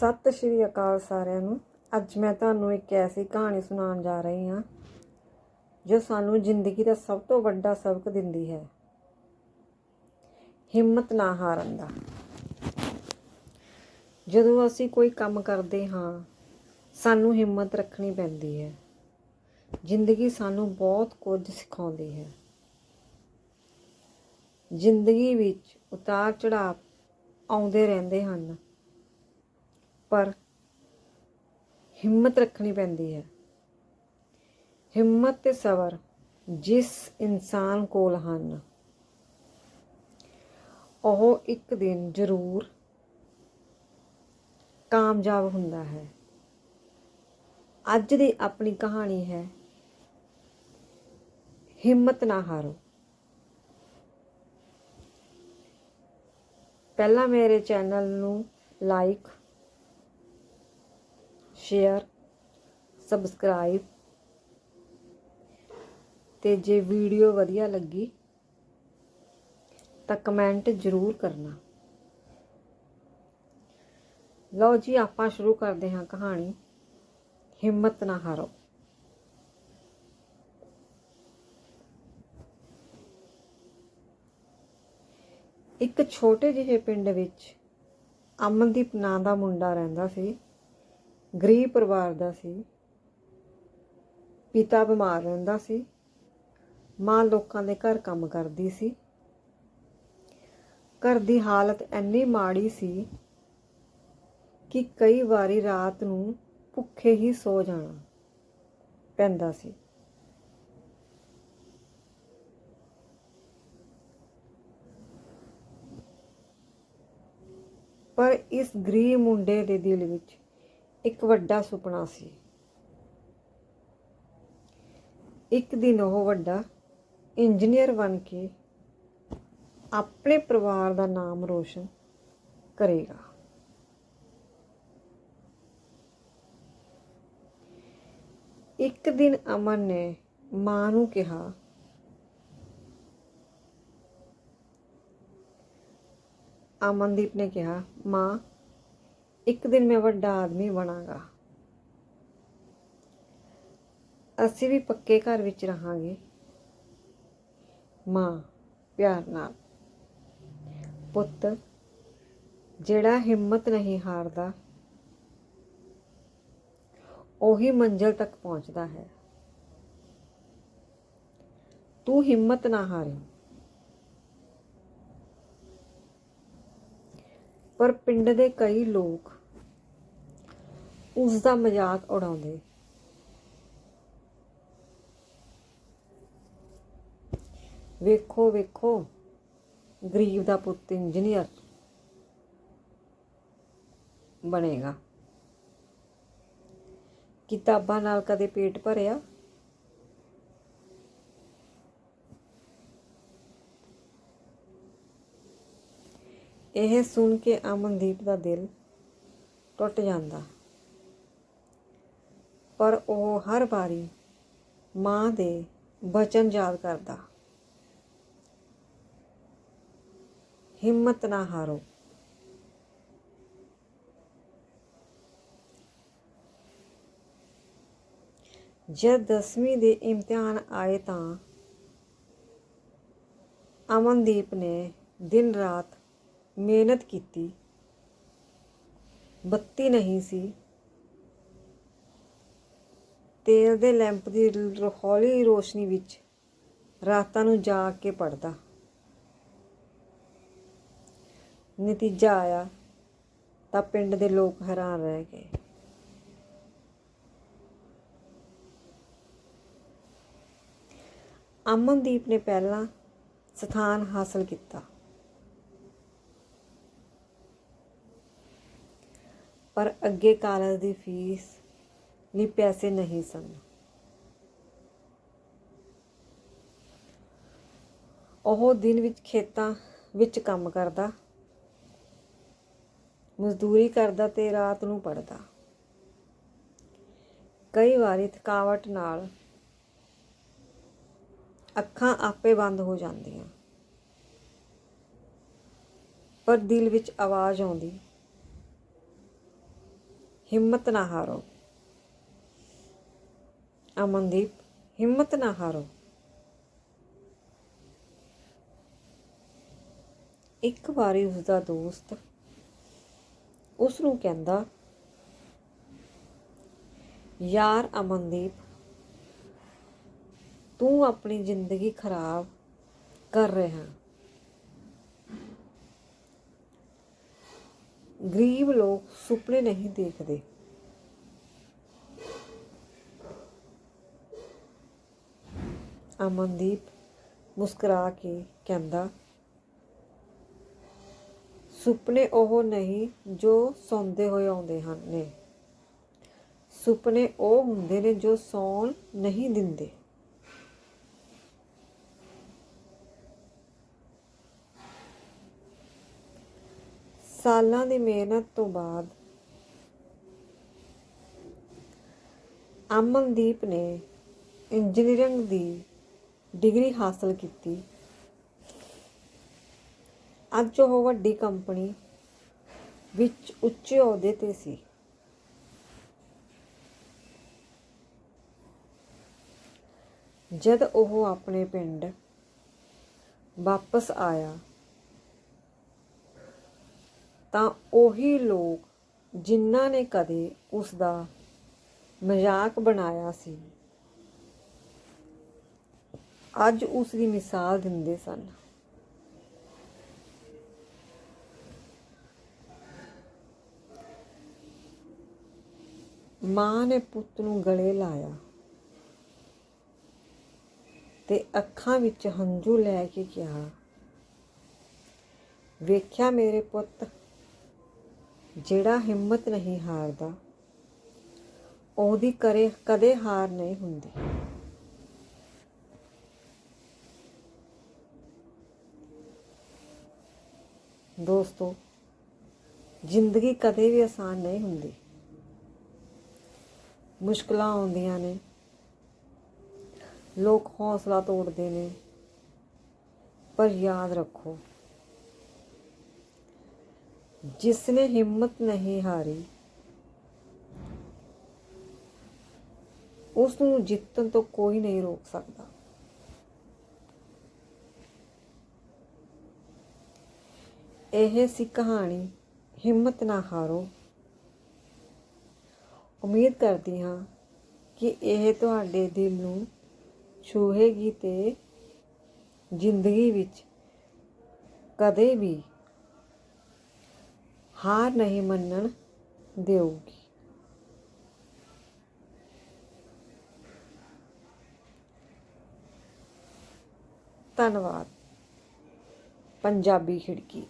ਸਤਿ ਸ਼੍ਰੀ ਅਕਾਲ ਸਾਰਿਆਂ ਨੂੰ। ਅੱਜ ਮੈਂ ਤੁਹਾਨੂੰ ਇੱਕ ਐਸੀ ਕਹਾਣੀ ਸੁਣਾਉਣ ਜਾ ਰਹੀ ਹਾਂ, ਜੋ ਸਾਨੂੰ ਜ਼ਿੰਦਗੀ ਦਾ ਸਭ ਤੋਂ ਵੱਡਾ ਸਬਕ ਦਿੰਦੀ ਹੈ। ਹਿੰਮਤ ਨਾ ਹਾਰਨ ਦਾ। ਜਦੋਂ ਅਸੀਂ ਕੋਈ ਕੰਮ ਕਰਦੇ ਹਾਂ, ਸਾਨੂੰ ਹਿੰਮਤ ਰੱਖਣੀ ਪੈਂਦੀ ਹੈ। ਜ਼ਿੰਦਗੀ ਸਾਨੂੰ ਬਹੁਤ ਕੁਝ ਸਿਖਾਉਂਦੀ ਹੈ। ਜ਼ਿੰਦਗੀ ਵਿੱਚ ਉਤਾਰ ਚੜਾਅ ਆਉਂਦੇ ਰਹਿੰਦੇ ਹਨ। ਪਰ ਹਿੰਮਤ ਰੱਖਣੀ ਪੈਂਦੀ ਹੈ। ਹਿੰਮਤ ਤੇ ਸਬਰ ਜਿਸ ਇਨਸਾਨ ਕੋਲ ਹਨ, ਉਹ ਇੱਕ ਦਿਨ ਜ਼ਰੂਰ ਕਾਮਯਾਬ ਹੁੰਦਾ ਹੈ। ਅੱਜ ਦੀ ਆਪਣੀ ਕਹਾਣੀ ਹੈ, ਹਿੰਮਤ ਨਾ ਹਾਰੋ। ਪਹਿਲਾਂ ਮੇਰੇ ਚੈਨਲ ਨੂੰ ਲਾਈਕ ਸ਼ੇਅਰ ਸਬਸਕ੍ਰਾਈਬ ਤੇ ਜੇ ਵੀਡੀਓ ਵਧੀਆ ਲੱਗੀ ਤਾਂ ਕਮੈਂਟ ਜ਼ਰੂਰ ਕਰਨਾ। ਲਓ ਜੀ, ਆਪਾਂ ਸ਼ੁਰੂ ਕਰਦੇ ਹਾਂ ਕਹਾਣੀ। ਹਿੰਮਤ ਨਾ ਹਾਰੋ। ਇੱਕ ਛੋਟੇ ਜਿਹੇ ਪਿੰਡ ਵਿੱਚ ਅਮਨਦੀਪ ਨਾਂ ਦਾ ਮੁੰਡਾ ਰਹਿੰਦਾ ਸੀ। ਗਰੀਬ ਪਰਿਵਾਰ ਦਾ ਸੀ, ਪਿਤਾ ਬਿਮਾਰ ਰਹਿੰਦਾ ਸੀ, ਮਾਂ ਲੋਕਾਂ ਦੇ ਘਰ ਕੰਮ ਕਰਦੀ ਸੀ। ਘਰ ਦੀ ਹਾਲਤ ਇੰਨੀ ਮਾੜੀ ਸੀ ਕਿ ਕਈ ਵਾਰੀ ਰਾਤ ਨੂੰ ਭੁੱਖੇ ਹੀ ਸੋ ਜਾਣਾ ਪੈਂਦਾ ਸੀ। ਪਰ ਇਸ ਗਰੀਬ ਮੁੰਡੇ ਦੇ ਦਿਲ ਵਿੱਚ ਇੱਕ ਵੱਡਾ ਸੁਪਨਾ ਸੀ। ਇੱਕ ਦਿਨ ਉਹ ਵੱਡਾ ਇੰਜੀਨੀਅਰ ਬਣ ਕੇ ਆਪਣੇ ਪਰਿਵਾਰ ਦਾ ਨਾਮ ਰੋਸ਼ਨ ਕਰੇਗਾ। ਇੱਕ ਦਿਨ ਅਮਨ ਨੇ ਮਾਂ ਨੂੰ ਕਿਹਾ, ਅਮਨਦੀਪ ਨੇ ਕਿਹਾ, ਮਾਂ ਇੱਕ ਦਿਨ ਮੈਂ ਵੱਡਾ ਆਦਮੀ ਬਣਾਂਗਾ। ਅਸੀਂ ਵੀ ਪੱਕੇ ਘਰ ਵਿੱਚ ਰਹਾਂਗੇ। ਮਾਂ, ਪਿਆਰ ਨਾਲ। ਪੁੱਤ, ਜਿਹੜਾ ਹਿੰਮਤ ਨਹੀਂ ਹਾਰਦਾ, ਉਹੀ ਮੰਜ਼ਿਲ ਤੱਕ ਪਹੁੰਚਦਾ ਹੈ। ਤੂੰ ਹਿੰਮਤ ਨਾ ਹਾਰੀ। ਪਰ ਪਿੰਡ ਦੇ ਕਈ ਲੋਕ ਉਸ ਦਾ ਮਜ਼ਾਕ ਉਡਾਉਂਦੇ। ਵੇਖੋ ਵੇਖੋ, ਗਰੀਬ ਦਾ ਪੁੱਤ ਇੰਜੀਨੀਅਰ ਬਣੇਗਾ। ਕਿਤਾਬਾਂ ਨਾਲ ਕਦੇ ਪੇਟ ਭਰਿਆ? ਇਹ ਸੁਣ ਕੇ ਅਮਨਦੀਪ ਦਾ ਦਿਲ ਟੁੱਟ ਜਾਂਦਾ। ਪਰ ਉਹ ਹਰ ਵਾਰੀ ਮਾਂ ਦੇ ਬਚਨ ਯਾਦ ਕਰਦਾ। ਹਿੰਮਤ ਨਾ ਹਾਰੋ। ਜਦ 10ਵੀਂ ਦੇ ਇਮਤਿਹਾਨ ਆਏ ਤਾਂ ਅਮਨਦੀਪ ਨੇ ਦਿਨ ਰਾਤ ਮਿਹਨਤ ਕੀਤੀ। ਬੱਤੀ ਨਹੀਂ ਸੀ ਤੇਲ ਦੇ ਲੈਂਪ ਦੀ ਰ- ਹੌਲੀ ਰੋਸ਼ਨੀ ਵਿੱਚ ਰਾਤਾਂ ਨੂੰ ਜਾਗ ਕੇ ਪੜਦਾ ਨਤੀਜਾ ਆਇਆ ਤਾਂ ਪਿੰਡ ਦੇ ਲੋਕ ਹੈਰਾਨ ਰਹਿ ਗਏ। ਅਮਨਦੀਪ ਨੇ ਪਹਿਲਾਂ ਸਥਾਨ ਹਾਸਲ ਕੀਤਾ। ਪਰ ਅੱਗੇ ਕਾਲਜ ਦੀ ਫੀਸ ਲਈ ਪੈਸੇ ਨਹੀਂ ਸਨ। ਉਹ ਦਿਨ ਵਿੱਚ ਖੇਤਾਂ ਵਿੱਚ ਕੰਮ ਕਰਦਾ। ਮਜ਼ਦੂਰੀ ਕਰਦਾ ਤੇ ਰਾਤ ਨੂੰ ਪੜਦਾ ਕਈ ਵਾਰੀ ਥਕਾਵਟ ਨਾਲ ਅੱਖਾਂ ਆਪੇ ਬੰਦ ਹੋ ਜਾਂਦੀਆਂ। ਪਰ ਦਿਲ ਵਿੱਚ ਆਵਾਜ਼ ਆਉਂਦੀ, ਹਿੰਮਤ ਨਾ ਹਾਰੋ। ਅਮਨਦੀਪ, ਹਿੰਮਤ ਨਾ ਹਾਰੋ। ਇੱਕ ਵਾਰੀ ਉਸ ਦਾ ਦੋਸਤ ਉਸ ਨੂੰ ਕਹਿੰਦਾ, ਯਾਰ ਅਮਨਦੀਪ, ਤੂੰ ਆਪਣੀ ਜ਼ਿੰਦਗੀ ਖਰਾਬ ਕਰ ਰਿਹਾ। ਗਰੀਬ ਲੋਕ ਸੁਪਨੇ ਨਹੀਂ ਦੇਖਦੇ। ਅਮਨਦੀਪ ਮੁਸਕਰਾ ਕੇ ਕਹਿੰਦਾ, ਸੁਪਨੇ ਉਹ ਨਹੀਂ ਜੋ ਸੌਂਦੇ ਹੋਏ ਆਉਂਦੇ ਹਨ ਨੇ। ਸੁਪਨੇ ਉਹ ਹੁੰਦੇ ਨੇ ਜੋ ਸੌਣ ਨਹੀਂ ਦਿੰਦੇ। ਸਾਲਾਂ ਦੀ ਮਿਹਨਤ ਤੋਂ ਬਾਅਦ ਅਮਨਦੀਪ ਨੇ ਇੰਜੀਨੀਅਰਿੰਗ ਦੀ ਡਿਗਰੀ ਹਾਸਲ ਕੀਤੀ। ਅੱਜ ਉਹ ਵੱਡੀ ਕੰਪਨੀ ਵਿੱਚ ਉੱਚੇ ਅਹੁਦੇ ਤੇ ਸੀ। ਜਦ ਉਹ ਆਪਣੇ ਪਿੰਡ ਵਾਪਸ ਆਇਆ, ਤਾਂ ਉਹੀ ਲੋਕ ਜਿਨ੍ਹਾਂ ਨੇ ਕਦੇ ਉਸ ਦਾ ਮਜ਼ਾਕ ਬਣਾਇਆ ਸੀ। ਅੱਜ ਉਸ ਦੀ ਮਿਸਾਲ ਦਿੰਦੇ ਸਨ। ਮਾਂ ਨੇ ਪੁੱਤ ਨੂੰ ਗਲੇ ਲਾਇਆ ਤੇ ਅੱਖਾਂ ਵਿੱਚ ਹੰਝੂ ਲੈ ਕੇ ਕਿਹਾ, ਵੇਖਿਆ ਮੇਰੇ ਪੁੱਤ, ਜਿਹੜਾ ਹਿੰਮਤ ਨਹੀਂ ਹਾਰਦਾ, ਉਹਦੀ ਕਰੇ, ਕਦੇ ਹਾਰ ਨਹੀਂ ਹੁੰਦੀ। ਦੋਸਤੋ, ਜ਼ਿੰਦਗੀ ਕਦੇ ਵੀ ਆਸਾਨ ਨਹੀਂ ਹੁੰਦੀ। ਮੁਸ਼ਕਲਾਂ ਆਉਂਦੀਆਂ ਨੇ। ਲੋਕ ਹੌਸਲਾ ਤੋੜਦੇ ਨੇ। ਪਰ ਯਾਦ ਰੱਖੋ, ਜਿਸ ਨੇ ਹਿੰਮਤ ਨਹੀਂ ਹਾਰੀ, ਉਸ ਨੂੰ ਜਿੱਤਣ ਤੋਂ ਕੋਈ ਨਹੀਂ ਰੋਕ ਸਕਦਾ। ਇਹ ਸੀ ਕਹਾਣੀ, ਹਿੰਮਤ ਨਾ ਹਾਰੋ। ਉਮੀਦ ਕਰਦੀ ਹਾਂ ਕਿ ਇਹ ਤੁਹਾਡੇ ਦਿਲ ਨੂੰ ਛੂਹੇਗੀ ਤੇ ਜ਼ਿੰਦਗੀ ਵਿੱਚ ਕਦੇ ਵੀ ਹਾਰ ਨਹੀਂ ਮੰਨਣ ਦੇਊਗੀ। ਧੰਨਵਾਦ। ਪੰਜਾਬੀ ਖਿੜਕੀ।